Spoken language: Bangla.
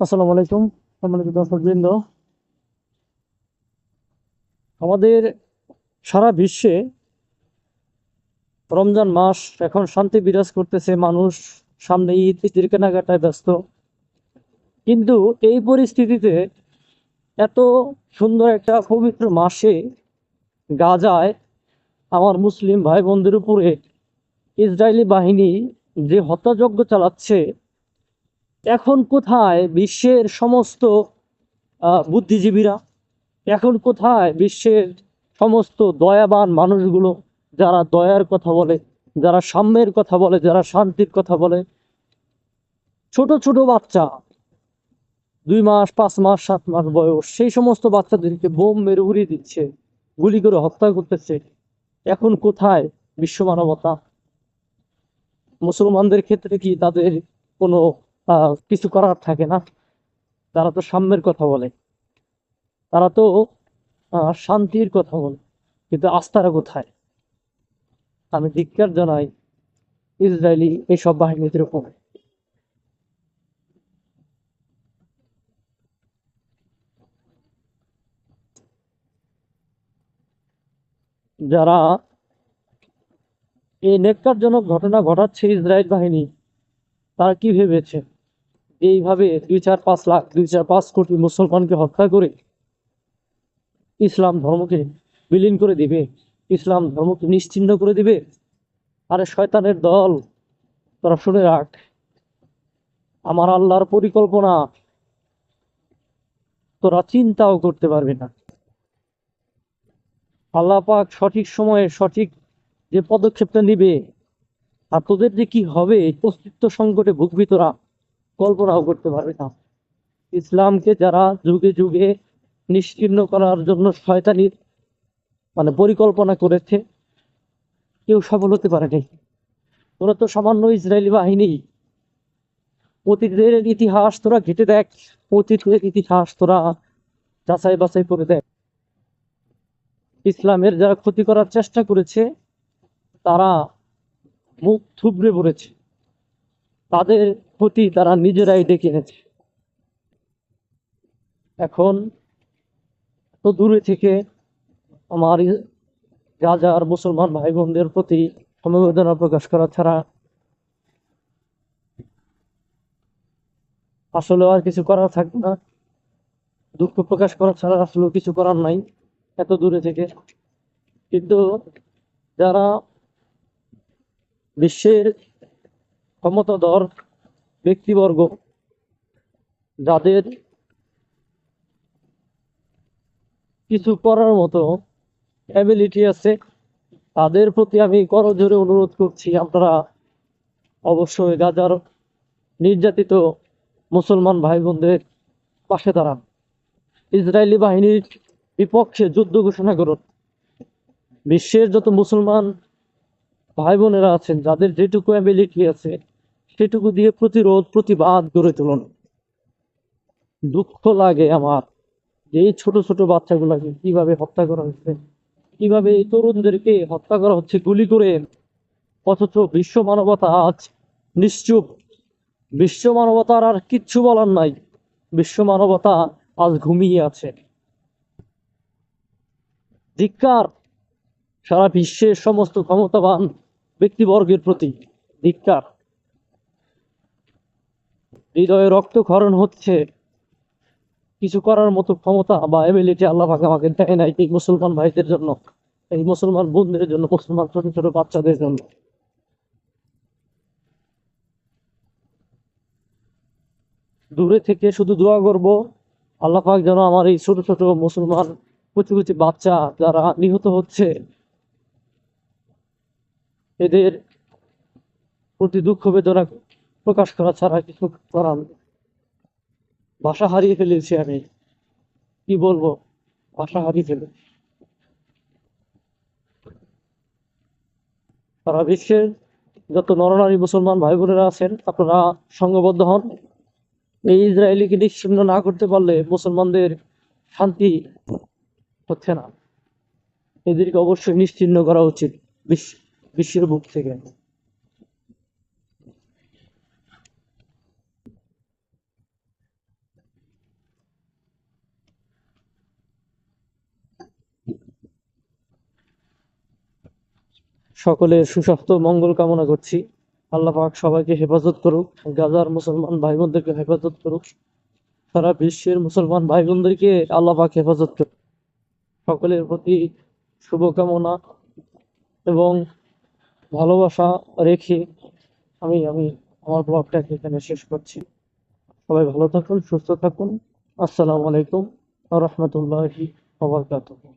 আসসালামু আলাইকুম, সম্মানিত দর্শকবৃন্দ। আমাদের সারা বিশ্বে রমজান মাস এখন শান্তি বিরাজ করতেছে, মানুষ সামনে ঈদ, ঈদের কেনাকাটায় ব্যস্ত। কিন্তু এই পরিস্থিতিতে এত সুন্দর একটা পবিত্র মাসে গাজায় আমার মুসলিম ভাই বোনদের উপরে ইসরায়েলি বাহিনী যে হত্যাযজ্ঞ চালাচ্ছে এখন কোথায় বিশ্বের সমস্ত বুদ্ধিজীবীরা? এখন কোথায় বিশ্বের সমস্ত দয়াবান মানুষগুলো যারা দয়ার কথা বলে, যারা সাম্যের কথা বলে, যারা শান্তির কথা বলে? ছোট ছোট বাচ্চা, দুই মাস, পাঁচ মাস, সাত মাস বয়স, সেই সমস্ত বাচ্চাদেরকে বোম মেরে উড়িয়ে দিচ্ছে, গুলি করে হত্যা করতেছে। এখন কোথায় বিশ্ব মানবতা? মুসলমানদের ক্ষেত্রে কি তাদের কোনো কিছু করার থাকে না। তারা তো সাম্যের কথা বলে। তারা তো শান্তির কথা বলে। কিন্তু আস্থারা কোথায়? আমি ধিক্কার জানাই ইসরায়েলি এইসব বাহিনীদের উপর। যারা এই নেককারজনক ঘটনা ঘটাচ্ছে ইসরায়েল বাহিনী, তারা কি ভেবেছে? এইভাবে দুই চার পাঁচ লাখ, দুই চার পাঁচ কোটি মুসলমানকে হত্যা করে ইসলাম ধর্মকে বিলীন করে দিবে, ইসলাম ধর্মকে নিশ্চিহ্ন করে দিবে, আরে শয়তানের দল, তোরা শুনে রাখ, আমার আল্লাহর পরিকল্পনা তোরা চিন্তাও করতে পারবি না। আল্লাহ পাক সঠিক সময়ে সঠিক যে পদক্ষেপটা নিবে আর তোদের যে কি হবে অস্তিত্ব সংকটে ভুগবি তোরা। কল্পনাও করতে পারবে না। ইসলামকে যারা যুগে যুগে নিশ্চিহ্ন করার জন্য শয়তানি মানে পরিকল্পনা করেছে, কেউ সফল হতে পারেনি তোরা তো সামান্য ইসরায়েলি বাহিনী। অতীতের ইতিহাস তোরা ঘেটে দেখ, অতীতের ইতিহাস তোরা যাচাই বাছাই করে দেখ। ইসলামের যারা ক্ষতি করার চেষ্টা করেছে, তারা মুখ থুবড়ে পড়েছে। তাদের প্রতি তারা নিজেরাই ডেকে এনেছে। এখন তো দূরে থেকে আমার ই- গাজার মুসলমান ভাই বোনদের প্রতি সমবেদনা প্রকাশ করা ছাড়া আসলে আর কিছু করার থাকবে না। দুঃখ প্রকাশ করা ছাড়া আসলে কিছু করার নাই এত দূরে থেকে। কিন্তু যারা বিশ্বের ক্ষমতাধর ব্যক্তিবর্গ। যাদের কিছু করার মতো অ্যাবিলিটি আছে, তাদের প্রতি আমি করজোরে অনুরোধ করছি, আপনারা অবশ্যই গাজার নির্যাতিত মুসলমান ভাই বোনদের পাশে দাঁড়ান। ইসরায়েলি বাহিনীর বিপক্ষে যুদ্ধ ঘোষণা করুন। বিশ্বের যত মুসলমান ভাই বোনেরা আছেন, যাদের যেটুকু অ্যাবিলিটি আছে সেটুকু দিয়ে প্রতিরোধ, প্রতিবাদ গড়ে তুলুন। দুঃখ লাগে আমার যে এই ছোট ছোট বাচ্চাগুলোকে কীভাবে হত্যা করা হচ্ছে, কীভাবে এই তরুণদেরকে হত্যা করা হচ্ছে, গুলি করে। অথচ বিশ্ব মানবতা আজ নিশ্চুপ। বিশ্ব মানবতার আর কিচ্ছু বলার নাই। বিশ্ব মানবতা আজ ঘুমিয়ে আছে। ধিক্কার সারা বিশ্বের সমস্ত ক্ষমতাবান ব্যক্তিবর্গের প্রতি ধিক্কার। হৃদয়ে রক্তক্ষরণ হচ্ছে। কিছু করার মতো ক্ষমতা বা এবিলিটি আল্লাহ পাক আমাকে দেয় নাই এই মুসলমান ভাইদের জন্য, এই মুসলমান বোনদের জন্য, মুসলমান ছোট ছোট বাচ্চাদের জন্য। দূরে থেকে শুধু দোয়া করব, আল্লাহ পাক যেন আমার এই ছোট ছোট মুসলমান কুচি কুচি বাচ্চা যারা নিহত হচ্ছে, এদের প্রতি দুঃখ বেদনা প্রকাশ করা ছাড়া কিছু করার ভাষা হারিয়ে ফেলেছি আমি। কি বলব? ভাষা হারিয়ে ফেলে সারা বিশ্বের যত নরনারী মুসলমান ভাই বোনেরা আছেন, আপনারা সংঘবদ্ধ হন। এই ইসরায়েলিকে নিশ্চিন্ন না করতে পারলে মুসলমানদের শান্তি হচ্ছে না। এদেরকে অবশ্যই নিশ্চিন্ন করা উচিত বিশ্ব বিশ্বের বুক থেকে। সকলের সুস্বাস্থ্য মঙ্গল কামনা করছি। আল্লাহ পাক সবাইকে হেফাজত করুক, গাজার মুসলমান ভাই বোনদেরকে হেফাজত করুক, সারা বিশ্বের মুসলমান ভাই বোনদেরকে আল্লাহ পাক হেফাজত করুক। সকলের প্রতি শুভকামনা এবং ভালোবাসা রেখে আমি আমি আমার ব্লগটাকে এখানে শেষ করছি। সবাই ভালো থাকুন, সুস্থ থাকুন। আসসালামু আলাইকুম রহমতুল্লাহি ওয়া বারাকাতুহু।